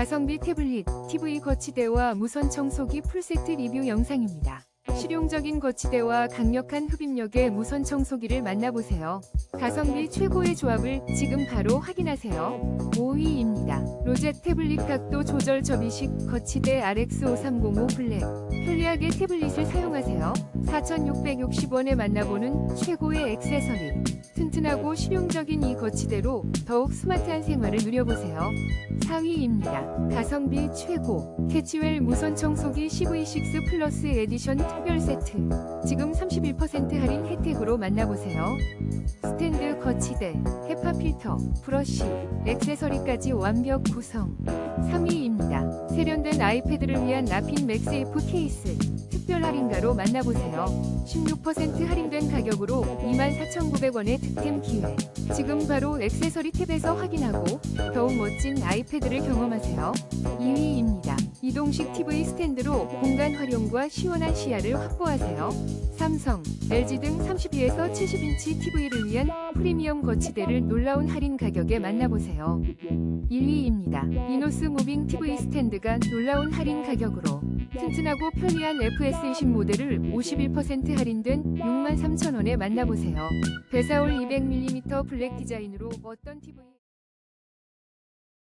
가성비 태블릿, TV 거치대와 무선 청소기 풀세트 리뷰 영상입니다. 실용적인 거치대와 강력한 흡입력의 무선 청소기를 만나보세요. 가성비 최고의 조합을 지금 바로 확인하세요. 5위입니다. 로제 태블릿 각도 조절 접이식 거치대 RX5305 블랙. 편리하게 태블릿을 사용하세요. 4,660원에 만나보는 최고의 액세서리. 튼튼하고 실용적인 이 거치대로 더욱 스마트한 생활을 누려보세요. 4위입니다. 가성비 최고. 캐치웰 무선 청소기 CV6 플러스 에디션 특별 세트. 지금 31% 할인 혜택으로 만나보세요. 스탠드 거치대, 헤파 필터, 브러쉬, 액세서리까지 완벽 구 성. 3위입니다. 세련된 아이패드를 위한 라핀 맥세이프 케이스. 특별 할인가로 만나보세요. 16% 할인된 가격으로 24,900원의 득템 기회. 지금 바로 액세서리 탭에서 확인하고 더욱 멋진 아이패드를 경험하세요. 2위입니다. 이동식 TV 스탠드로 공간 활용과 시원한 시야를 확보하세요. 삼성, LG 등 32에서 70인치 TV를 위한 프리미엄 거치대를 놀라운 할인 가격에 만나보세요. 1위입니다. 이노스 무빙 TV 스탠드가 놀라운 할인 가격으로 튼튼하고 편리한 FS20 모델을 51% 할인된 63,000원에 만나보세요. 배사올 200mm 블랙 디자인으로 어떤 TV